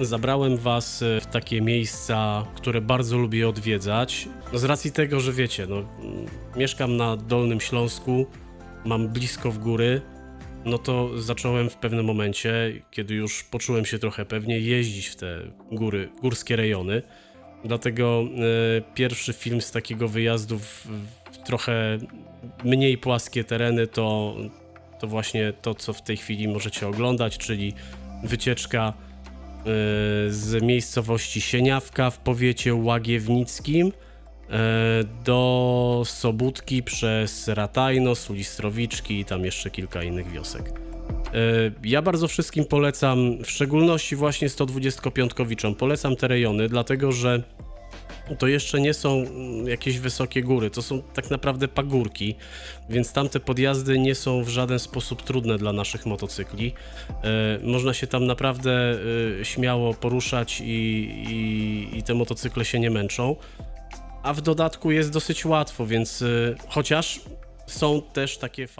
Zabrałem Was e, w takie miejsca, które bardzo lubię odwiedzać. Z racji tego, że wiecie, no, mm, mieszkam na Dolnym Śląsku, mam blisko w góry, no to zacząłem w pewnym momencie, kiedy już poczułem się trochę pewnie, jeździć w te góry, górskie rejony. Dlatego e, pierwszy film z takiego wyjazdu w, w trochę mniej płaskie tereny to, to właśnie to, co w tej chwili możecie oglądać, czyli wycieczka z miejscowości Sieniawka w powiecie łagiewnickim e, do Sobótki przez Ratajno, Sulistrowiczki i tam jeszcze kilka innych wiosek. E, Ja bardzo wszystkim polecam, w szczególności właśnie 125-kowiczom, polecam te rejony, dlatego że to jeszcze nie są mm, jakieś wysokie góry, to są tak naprawdę pagórki, więc tamte podjazdy nie są w żaden sposób trudne dla naszych motocykli. E, Można się tam naprawdę e, śmiało poruszać i, i, i te motocykle się nie męczą. A w dodatku jest dosyć łatwo, więc e, chociaż są też takie fajne.